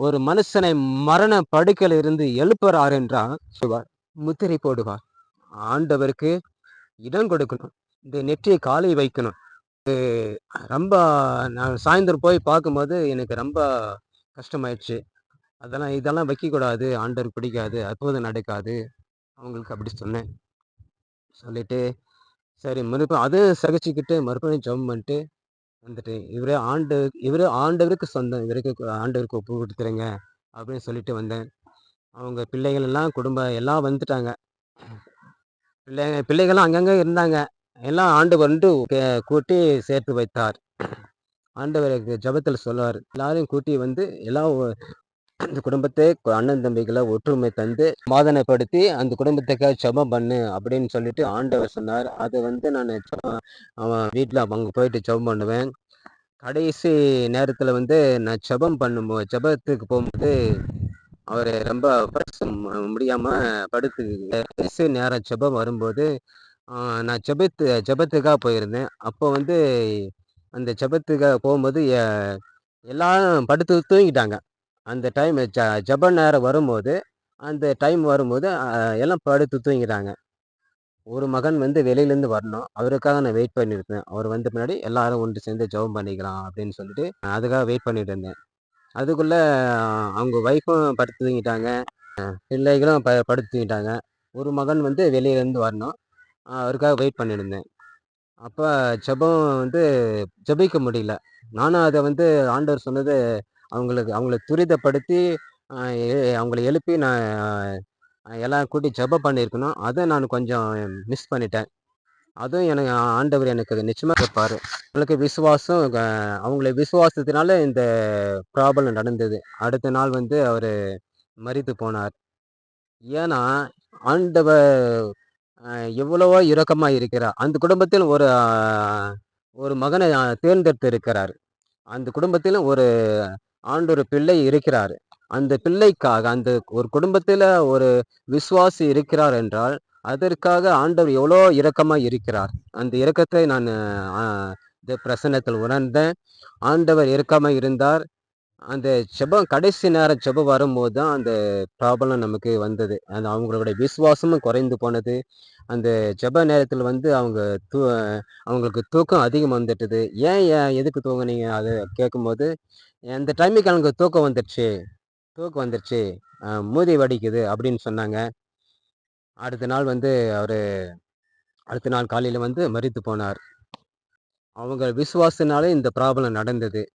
ஒரு மனுஷனை மரண படுக்கையில் இருந்து எழுப்புறார் என்றால் சொல்வார் முத்திரை போடுவார். ஆண்டவருக்கு இடம் கொடுக்கணும். இந்த நெற்றியை காலை வைக்கணும். ரொம்ப நான் சாயந்தரம் போய் பார்க்கும்போது எனக்கு ரொம்ப கஷ்டமாயிடுச்சு. அதெல்லாம் இதெல்லாம் வைக்கக்கூடாது. ஆண்டவர் பிடிக்காது. அற்புதம் நடக்காது. அவங்களுக்கு அப்படி சொன்னேன். சொல்லிட்டு சரி மறுபடியும் அது சகிச்சுக்கிட்டு மறுபடியும் ஜம் பண்ணிட்டு வந்துட்டு இவரே ஆண்டு இவர் ஆண்டவருக்கு சொந்தம் இவருக்கு ஆண்டவருக்கு ஒப்பு கொடுத்துருங்க அப்படின்னு சொல்லிட்டு வந்தேன். அவங்க பிள்ளைகள் எல்லாம் குடும்பம் எல்லாம் வந்துட்டாங்க. பிள்ளைங்க பிள்ளைகள்லாம் அங்கங்கே இருந்தாங்க. எல்லாம் ஆண்டவர் வந்து கூட்டி சேர்த்து வைத்தார். ஆண்டவருக்கு ஜெபத்தில் சொல்லுவார். எல்லாரையும் கூட்டி வந்து எல்லாம் அந்த குடும்பத்தை அண்ணன் தம்பிகளை ஒற்றுமை தந்து சமாதானப்படுத்தி அந்த குடும்பத்துக்காக ஜபம் பண்ணு அப்படின்னு சொல்லிட்டு ஆண்டவர் சொன்னார். அதை வந்து நான் அவன் வீட்டில் அவங்க போயிட்டு ஜெபம் பண்ணுவேன். கடைசி நேரத்தில் வந்து நான் ஜெபம் பண்ணும்போது ஜெபத்துக்கு போகும்போது அவர் ரொம்ப முடியாமல் முடியாம படுத்து கடைசி நேரம் ஜெபம் வரும்போது நான் ஜெபத்து ஜெபத்துக்காக போயிருந்தேன். அப்போ வந்து அந்த ஜெபத்துக்காக போகும்போது எல்லாரும் படுத்து தூங்கிட்டாங்க. அந்த டைம் ஜ ஜப நேரம் வரும்போது அந்த டைம் வரும்போது எல்லாம் படுத்து தூங்கிட்டாங்க. ஒரு மகன் வந்து வெளியிலேருந்து வரணும். அவருக்காக நான் வெயிட் பண்ணியிருந்தேன். அவர் வந்த பின்னாடி எல்லாரும் ஒன்று சேர்ந்து ஜெபம் பண்ணிக்கலாம் அப்படின்னு சொல்லிட்டு அதுக்காக வெயிட் பண்ணிட்டு இருந்தேன். அதுக்குள்ளே அவங்க ஒய்ஃபும் படுத்து தூங்கிட்டாங்க. பிள்ளைகளும் ப படுத்து தூங்கிட்டாங்க. ஒரு மகன் வந்து வெளியிலேருந்து வரணும். அவருக்காக வெயிட் பண்ணியிருந்தேன் அப்போ ஜெபம் வந்து ஜெபிக்க முடியல. நானும் அதை வந்து ஆண்டவர் சொன்னது அவங்களுக்கு அவங்கள துரிதப்படுத்தி அவங்கள எழுப்பி நான் எல்லாம் கூட்டி ஜெபம் பண்ணியிருக்கணும். அதை நான் கொஞ்சம் மிஸ் பண்ணிட்டேன். அதுவும் எனக்கு ஆண்டவர் எனக்கு நிச்சயமாக இருப்பார் உங்களுக்கு விசுவாசம் அவங்கள விசுவாசத்தினால இந்த ப்ராப்ளம் நடந்தது. அடுத்த நாள் வந்து அவர் மறித்து போனார். ஏன்னா ஆண்டவர் எவ்வளவோ இரக்கமாக இருக்கிறார். அந்த குடும்பத்தில் ஒரு ஒரு மகனை தேர்ந்தெடுத்து இருக்கிறார் அந்த குடும்பத்தில் ஒரு ஆண்டொரு பிள்ளை இருக்கிறார். அந்த பிள்ளைக்காக அந்த ஒரு குடும்பத்தில் ஒரு விசுவாசி இருக்கிறார் என்றால் அதற்காக ஆண்டவர் எவ்வளோ இரக்கமாக இருக்கிறார். அந்த இரக்கத்தை நான் இந்த பிரசன்னத்தில் உணர்ந்தேன். ஆண்டவர் இரக்கமாக இருந்தார். அந்த செபம் கடைசி நேரம் செபம் வரும்போது தான் அந்த ப்ராப்ளம் நமக்கு வந்தது. அந்த அவங்களுடைய விசுவாசமும் குறைந்து போனது. அந்த ஜெப நேரத்தில் வந்து அவங்க தூ அவங்களுக்கு தூக்கம் அதிகம் வந்துட்டுது. ஏன் ஏன் எதுக்கு தூங்குனீங்க? அது கேட்கும்போது அந்த டைமுக்கு அவங்க தூக்கம் வந்துடுச்சு. தூக்கம் வந்துடுச்சு. மூதி வடிக்குது அப்படின்னு சொன்னாங்க. அடுத்த நாள் வந்து அவர் அடுத்த நாள் காலையில் வந்து மறித்து போனார். அவங்க விசுவாசனாலே இந்த ப்ராப்ளம் நடந்தது.